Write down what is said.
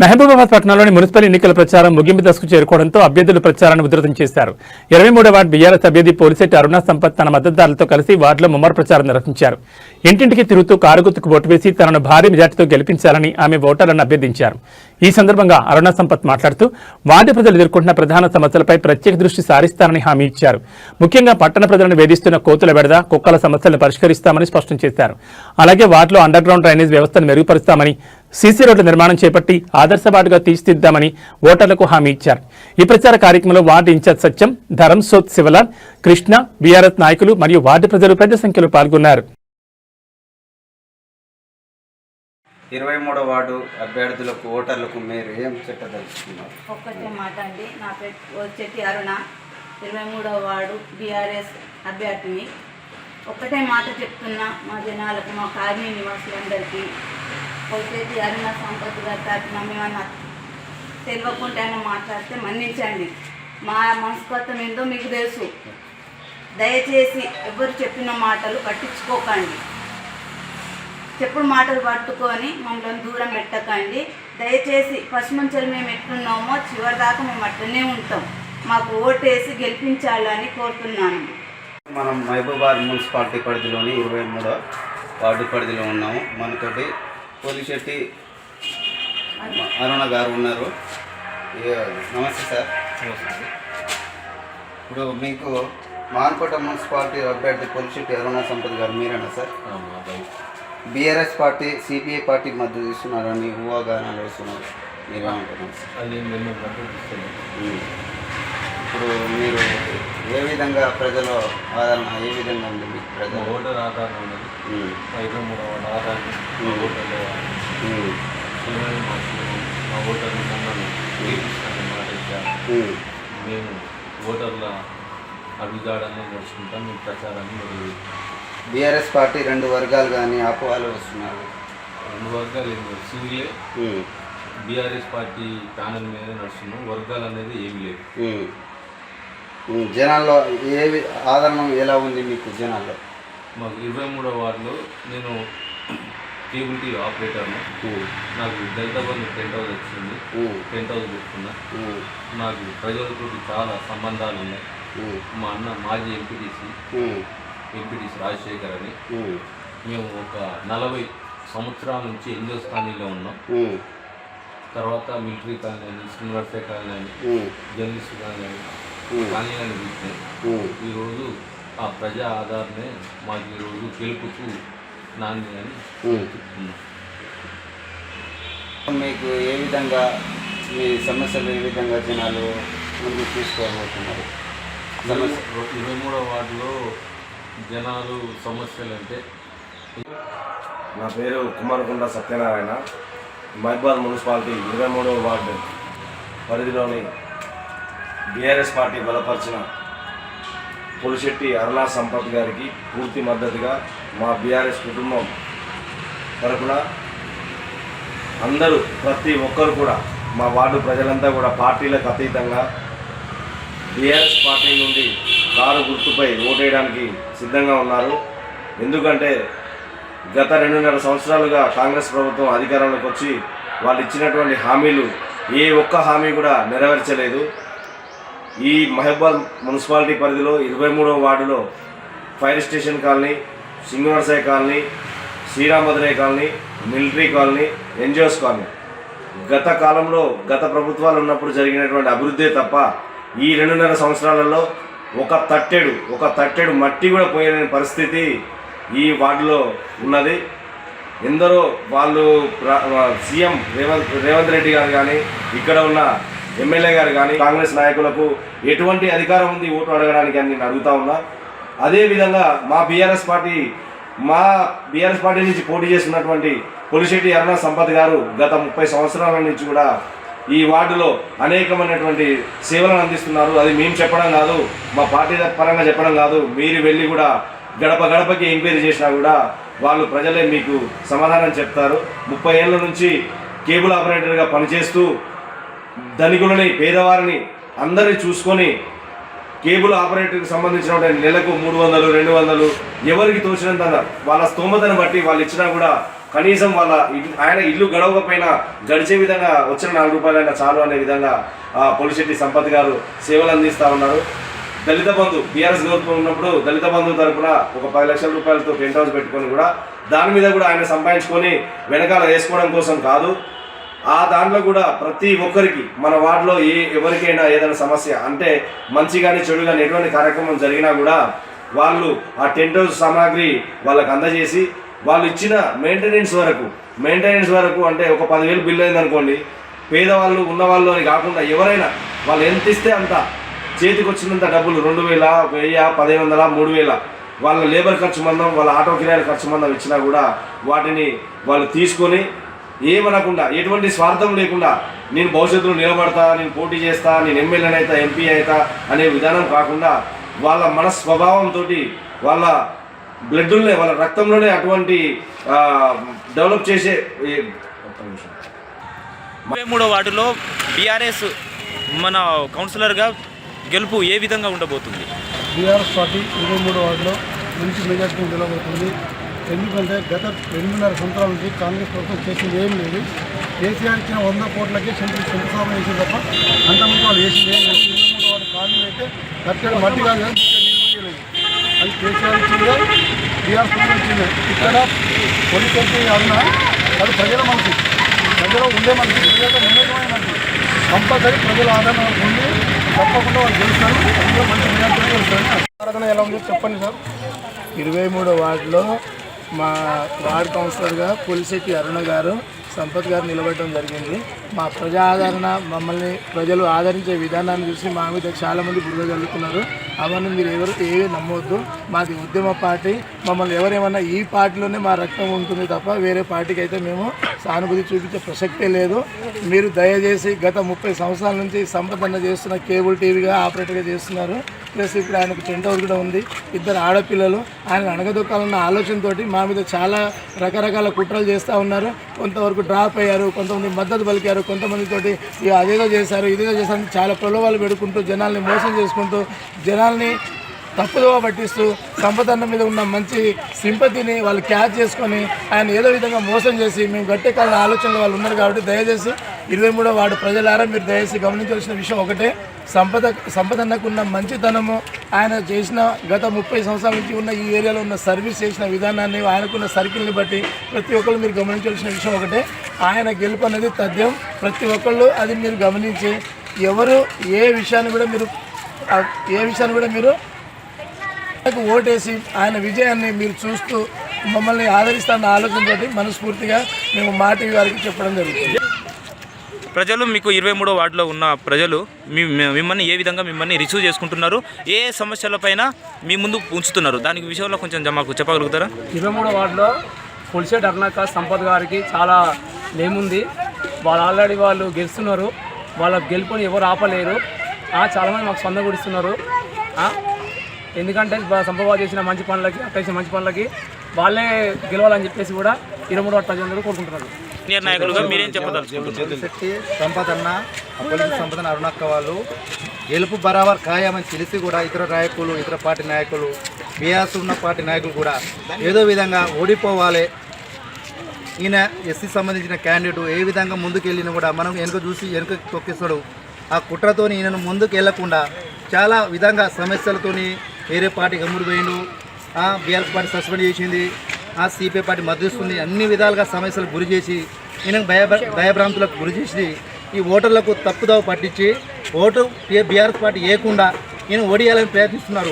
మహబూబాబాద్ పట్టణంలోని మున్సిపల్ ఎన్నికల ప్రచారం ముగింపు దశకు చేరుకోవడంతో అభ్యర్థులు ప్రచారాన్ని ఉధృతం చేశారు. ఇరవై మూడో వార్డు బీఆర్ఎస్ అభ్యర్థి పోలిశెట్టి అరుణ సంపత్ తన మద్దతుదారులతో కలిసి వార్డులో ముమ్మర ప్రచారం నిర్వహించారు. ఇంటింటికి తిరుగుతూ కారుగుతుకు ఓటు వేసి తనను భారీ మెజార్టీతో గెలిపించాలని ఆమె ఓటర్లను అభ్యర్థించారు. ఈ సందర్భంగా అరుణ సంపత్ మాట్లాడుతూ వార్డు ప్రజలు ఎదుర్కొంటున్న ప్రధాన సమస్యలపై ప్రత్యేక దృష్టి సారిస్తానని హామీ ఇచ్చారు. ముఖ్యంగా పట్టణ ప్రజలను వేధిస్తున్న కోతుల బెడద కుక్కల సమస్యలను పరిష్కరిస్తామని స్పష్టం చేశారు. అలాగే వార్డులో అండర్ గ్రౌండ్ డ్రైనేజ్ వ్యవస్థను మెరుగుపరుస్తామని సీసీ రోడ్ల నిర్మాణం చేపట్టి ఆదర్శ వార్డుగా తీర్చిదిద్దామని ఓటర్లకు హామీ ఇచ్చారు. ఈ ప్రచార కార్యక్రమంలో ward in charge Satyam Dharam Soth Shivlal Krishna BRS నాయకులు మరియు వార్డు ప్రజలు పెద్ద సంఖ్యలో పాల్గొన్నారు. ఇరవై మూడో వార్డు అభ్యర్థులకు ఓటర్లకు మీరు ఏం చెప్పదలుచుకున్నారు? ఒక్కటే మాట అండి. నా పేరు చెట్టి అరుణ. ఇరవై మూడవ వార్డు బీఆర్ఎస్ అభ్యర్థిని. ఒక్కటే మాట చెప్తున్నా మా జనాలకు మా కాలనీ నివాసులందరికీ. వచ్చేటి అరుణ సంపత్ గారి తరఫున మేమన్నా తెలియకుండా అయినా మాట్లాడితే మన్నించండి. మా మనస్తత్వం ఏందో మీకు తెలుసు. దయచేసి ఎవరు చెప్పిన మాటలు పట్టించుకోకండి. చెప్పుడు మాటలు పట్టుకొని మమ్మల్ని దూరం పెట్టకండి. దయచేసి పశ్చిమంచలు మేము ఎట్లున్నామో చివరి దాకా మేము అట్లనే ఉంటాం. మాకు ఓటేసి గెలిపించాలని కోరుతున్నాను. మనం మహబూబాద్ మున్సిపాలిటీ పరిధిలోని ఇరవై మూడో వార్డు పరిధిలో ఉన్నాము. మనతోటి పోలిశెట్టి అరుణ గారు ఉన్నారు. నమస్తే సార్. ఇప్పుడు మీకు మాన్కోట మున్సిపాలిటీ అభ్యర్థి పోలిశెట్టి అరుణ సంపత్ గారు మీరేనా sir? BRS party CPI party మద్దతు ఇస్తున్నారని ఊహాగానాలు వస్తున్నారు. మీరేమంటున్నారు. ఇప్పుడు మీరు ఏ విధంగా ప్రజల ఆదరణ ఏ విధంగా ఉంది మీకు మా ప్రజలు? ఓటర్ ఆధారం ఉన్నది. మా ఇరవై మూడవ ఆధారం మా ఓటర్లు మా ఓటర్లు మమ్మల్ని ఉమ్. మేము ఓటర్ల అడుగుజాడని నడుచుకుంటాం మేము ప్రచారాన్ని మొదలు బీఆర్ఎస్ పార్టీ రెండు వర్గాలు కానీ అపోహలు వస్తున్నారు రెండు వర్గాలు ఏమి ఉమ్. బీఆర్ఎస్ పార్టీ ప్యానల్ మీద నడుస్తున్నాం వర్గాలు అనేది ఏమి లేవు. జనాల్లో ఏ ఆదరణ ఎలా ఉంది మీకు జనాల్లో మాకు ఇరవై మూడవ వార్డులో నేను కేబుల్ టీవీ ఆపరేటర్ను. నాకు దళిత బంధు టెంట్ హౌస్ వచ్చింది. టెంట్ హౌస్ పెట్టుకున్నా. నాకు ప్రజలతో చాలా సంబంధాలు ఉన్నాయి. మా అన్న మాజీ ఎంపీటీసీ. ఎంపీటీసీ రాజశేఖర్ అని. మేము ఒక నలభై సంవత్సరాల నుంచి హిందుస్థానీలో ఉన్నాం ఉమ్. తర్వాత మిలిటరీ కాలనీ అని శ్రీనివాసే కాలనీ. జర్నలిస్ట్ కాలనీ చూసినాయి ఉమ్. ఈరోజు ఆ ప్రజా ఆధారనే మాకు ఈరోజు గెలుపుకు నాంది అని. చెప్తున్నాం. మీకు ఏ విధంగా మీ సమస్యలు ఏ విధంగా జనాలు ముందుకు తీసుకోబోతున్నారు ఇరవై మూడో వార్డులో జనాలు సమస్యలు అంటే నా పేరు కుమారకొండ సత్యనారాయణ. మహబాద్ మున్సిపాలిటీ ఇరవై మూడవ వార్డు పరిధిలోని బీఆర్ఎస్ పార్టీ బలపరిచిన పులిశెట్టి అరుణా సంపత్ గారికి పూర్తి మద్దతుగా మా బీఆర్ఎస్ కుటుంబం తరఫున అందరూ ప్రతి ఒక్కరు కూడా మా వార్డు ప్రజలంతా కూడా పార్టీలకు అతీతంగా బీఆర్ఎస్ పార్టీ నుండి కారు గుర్తుపై ఓటేయడానికి సిద్ధంగా ఉన్నారు. ఎందుకంటే గత రెండున్నర సంవత్సరాలుగా కాంగ్రెస్ ప్రభుత్వం అధికారంలోకి వచ్చి వాళ్ళు ఇచ్చినటువంటి హామీలు ఏ ఒక్క హామీ కూడా నెరవేర్చలేదు. ఈ మహబాద్ మున్సిపాలిటీ పరిధిలో ఇరవై మూడవ వార్డులో fire station colony Singanarasai colony Sriramadurai colony military colony NGOs colony. గత కాలంలో గత ప్రభుత్వాలు ఉన్నప్పుడు జరిగినటువంటి అభివృద్ధే తప్ప ఈ రెండున్నర సంవత్సరాలలో ఒక తట్టెడు ఒక తట్టెడు మట్టి కూడా పోయలేని పరిస్థితి ఈ వార్డులో ఉన్నది. ఎందరో వాళ్ళు సీఎం రేవంత్ రేవంత్ రెడ్డి గారు కానీ ఇక్కడ ఉన్న ఎమ్మెల్యే గారు కానీ కాంగ్రెస్ నాయకులకు ఎటువంటి అధికారం ఉంది ఓటు అడగడానికి అని నేను అడుగుతా ఉన్నా. అదేవిధంగా మా బీఆర్ఎస్ పార్టీ మా బీఆర్ఎస్ పార్టీ నుంచి పోటీ చేస్తున్నటువంటి పులిశెట్టి అరుణ సంపత్ గారు గత ముప్పై సంవత్సరాల నుంచి కూడా ఈ వార్డులో అనేకమైనటువంటి సేవలను అందిస్తున్నారు. అది మేము చెప్పడం కాదు మా పార్టీ పరంగా చెప్పడం కాదు. మీరు వెళ్ళి కూడా గడప గడపకి ఎంక్వైరీ చేసినా కూడా వాళ్ళు ప్రజలే మీకు సమాధానం చెప్తారు. ముప్పై ఏళ్ళ నుంచి కేబుల్ ఆపరేటర్గా పనిచేస్తూ ధనికులని పేదవారిని అందరినీ చూసుకొని కేబుల్ ఆపరేటర్కి సంబంధించిన నెలకు మూడు వందలు రెండు వందలు ఎవరికి తోచినంత వాళ్ళ స్తోమతను బట్టి వాళ్ళు ఇచ్చినా కూడా కనీసం వాళ్ళ ఇల్లు- ఆయన ఇల్లు గడవకపోయినా గడిచే విధంగా వచ్చిన నాలుగు రూపాయలైనా చాలు అనే విధంగా ఆ, పొలిశెట్టి సంపత్ గారు సేవలు అందిస్తూ ఉన్నారు. దళిత బంధు బీఆర్ఎస్ గవర్నమెంట్ ఉన్నప్పుడు దళిత బంధు తరపున ఒక పది లక్షల రూపాయలతో టెంట్ హౌస్ పెట్టుకొని కూడా దాని మీద కూడా ఆయన సంపాదించుకొని వెనకాల వేసుకోవడం కోసం కాదు. ఆ దాంట్లో కూడా ప్రతి ఒక్కరికి మన వార్డులో ఏ ఎవరికైనా ఏదైనా సమస్య అంటే మంచి కానీ చెడు కానీ ఎటువంటి కార్యక్రమం జరిగినా కూడా వాళ్ళు ఆ టెంట్ హౌస్ సామాగ్రి వాళ్ళకి అందజేసి వాళ్ళు ఇచ్చిన మెయింటెనెన్స్ వరకు మెయింటెనెన్స్ వరకు అంటే ఒక పదివేలు బిల్ అయింది అనుకోండి పేదవాళ్ళు ఉన్నవాళ్ళు అని కాకుండా ఎవరైనా వాళ్ళు ఎంత ఇస్తే అంత చేతికి వచ్చినంత డబ్బులు రెండు వేల వెయ్యి పదిహేను వందల మూడు వేల వాళ్ళ లేబర్ ఖర్చు మందం వాళ్ళ ఆటో కిరాయిల ఖర్చు మందం ఇచ్చినా కూడా వాటిని వాళ్ళు తీసుకొని ఏమనకుండా ఎటువంటి స్వార్థం లేకుండా నేను భవిష్యత్తులో నిలబడతా నేను పోటీ చేస్తా నేను ఎమ్మెల్యేని అవుతా ఎంపీ అవుతా అనే విధానం కాకుండా వాళ్ళ మన స్వభావంతో వాళ్ళ బ్లడ్లోనే వాళ్ళ రక్తంలోనే అటువంటి డెవలప్ చేసే. ముప్పై మూడో వార్డులో బీఆర్ఎస్ మన కౌన్సిలర్గా గెలుపు ఏ విధంగా ఉండబోతుంది బీఆర్ఎస్ పార్టీ ఇరవై మూడు వార్డులో మంచి మెజార్టీ గెలవబోతుంది ఎందుకంటే గత రెండున్నర సంవత్సరాల నుంచి కాంగ్రెస్ ప్రభుత్వం చేసింది ఏం లేదు. కేసీఆర్ ఇచ్చిన వంద కోట్లకే శంకు శంకుస్థాపన చేసింది తప్ప అంతకుముందు వాళ్ళు చేసింది ఏం లేదు. ఇరవై మూడు కాలనీ అయితే కట్టెడు మట్టి కాదు కానీ అది కేసీఆర్ ఇచ్చిందే టీఆర్ ప్రభుత్వం ఇచ్చింది. ఇక్కడ పోలీస్ ఎంపీ అన్నా అది ప్రజల మనసు. ప్రజలు ఉండే మనసు ప్రజలతో నిమ్మకమైన మనసు. కంపల్సరీ ప్రజల ఆదరణ వాళ్ళకి ఉంది. తప్పకుండా వాళ్ళు గెలుస్తారు. అందులో మంచి మెజార్టీలో గెలుస్తారు. ఆరాధన ఎలా ఉందో? చెప్పండి సార్. ఇరవై మూడో వార్డులో మా వార్డ్ కౌన్సిలర్గా పులిశెట్టి అరుణ గారు సంపత్ గారు నిలబడటం జరిగింది. మా ప్రజా ఆదరణ మమ్మల్ని ప్రజలు ఆదరించే విధానాన్ని చూసి మా మీద చాలామంది బుర్ర చల్లుతున్నారు అవన్నీ మీరు ఎవరు ఏవి నమ్మవద్దు మాది ఉద్యమ పార్టీ. మమ్మల్ని ఎవరేమన్నా ఈ పార్టీలోనే మా రక్తం ఉంటుంది తప్ప వేరే పార్టీకి అయితే మేము సానుభూతి చూపించే ప్రసక్తే లేదు. మీరు దయచేసి గత ముప్పై సంవత్సరాల నుంచి సంపదన చేస్తున్న కేబుల్ టీవీగా ఆపరేటర్గా చేస్తున్నారు. ప్లస్ ఇప్పుడు ఆయనకు టెంట్ హౌస్ కూడా ఉంది. ఇద్దరు ఆడపిల్లలు. ఆయన అణగదొక్కాలన్న ఆలోచనతో మా మీద చాలా రకరకాల కుట్రలు చేస్తూ ఉన్నారు. కొంతవరకు డ్రాప్ అయ్యారు. కొంతమంది మద్దతు పలికారు. కొంతమందితోటి అదేదో చేశారు ఇదేదో చేశారు చాలా ప్రలోభాలు పెడుకుంటూ జనాల్ని మోసం చేసుకుంటూ జనాల్ని తప్పుదోవ పట్టిస్తూ సంపదన్న మీద ఉన్న మంచి సింపతిని వాళ్ళు క్యాచ్ చేసుకొని ఆయన ఏదో విధంగా మోసం చేసి మేము గట్టెక్కాలన్న ఆలోచనలో వాళ్ళు ఉన్నారు కాబట్టి దయచేసి ఇరవై మూడో వాడు ప్రజలారా మీరు దయచేసి గమనించవలసిన విషయం ఒకటే. సంపద సంపదన్నకు ఉన్న మంచితనము ఆయన చేసిన గత ముప్పై సంవత్సరాల నుంచి ఉన్న ఈ ఏరియాలో ఉన్న సర్వీస్ చేసిన విధానాన్ని ఆయనకున్న సర్కిల్ని బట్టి ప్రతి ఒక్కళ్ళు మీరు గమనించవలసిన విషయం ఒకటే. ఆయన గెలుపు అనేది తథ్యం. ప్రతి ఒక్కళ్ళు అది మీరు గమనించి ఎవరు ఏ విషయాన్ని కూడా మీరు ఏ విషయాన్ని కూడా మీరు ఓటేసి ఆయన విజయాన్ని మీరు చూస్తూ మమ్మల్ని ఆదరిస్తాన్న ఆలోచనతోటి మనస్ఫూర్తిగా మేము మా టీవీ వారికి చెప్పడం జరుగుతుంది. ప్రజలు మీకు ఇరవై మూడో వార్డులో ఉన్న ప్రజలు మీ మిమ్మల్ని ఏ విధంగా మిమ్మల్ని రిసీవ్ చేసుకుంటున్నారు? ఏ సమస్యలపైన మీ ముందు ఉంచుతున్నారు? దానికి విషయంలో కొంచెం మాకు చెప్పగలుగుతారా? ఇరవై మూడో వార్డులో పులిషెట్ అరుణాక సంపత్ గారికి చాలా నేముంది. వాళ్ళు ఆల్రెడీ వాళ్ళు గెలుస్తున్నారు. వాళ్ళ గెలుపుని ఎవరు ఆపలేరు. చాలామంది మాకు సొంతం కూడా ఇస్తున్నారు ఆ, ఎందుకంటే బాబు చేసిన మంచి పనులకి అక్కడ చేసిన మంచి పనులకి వాళ్ళే గెలవాలని చెప్పేసి కూడా ఇరవై మూడో ప్రజలందరూ కోరుకుంటున్నారు. సీనియర్ నాయకులుగా మీరేం చెప్పదలుచుకుంటున్నారు? శెట్టి సంపదన్న అప్పలింటి సంపదన అరుణక్క వాళ్ళు. గెలుపు బరాబర్ ఖాయమని తెలిసి కూడా ఇతర నాయకులు ఇతర పార్టీ నాయకులు బీఆర్ఎస్ ఉన్న పార్టీ నాయకులు కూడా ఏదో విధంగా ఓడిపోవాలి. ఈయన ఎస్సీ సంబంధించిన క్యాండిడేట్ ఏ విధంగా ముందుకు వెళ్ళినా కూడా మనం వెనుక చూసి వెనుక తొక్కిస్తాడు. ఆ కుట్రతోని ఈయనను ముందుకు వెళ్ళకుండా చాలా విధంగా సమస్యలతోని వేరే పార్టీ గమ్ముడు ఆ బీఆర్ఎస్ పార్టీ సస్పెండ్ చేసింది. ఆ సిపిఐ పార్టీ మద్దతిస్తుంది. అన్ని విధాలుగా సమస్యలకు గురి చేసి ఈయనకు భయ భయభ్రాంతులకు గురి చేసి ఈ ఓటర్లకు తప్పుదావ పట్టించి ఓటు బీఆర్ఎస్ పార్టీ వేయకుండా ఈయన ఓడియాలని ప్రయత్నిస్తున్నారు.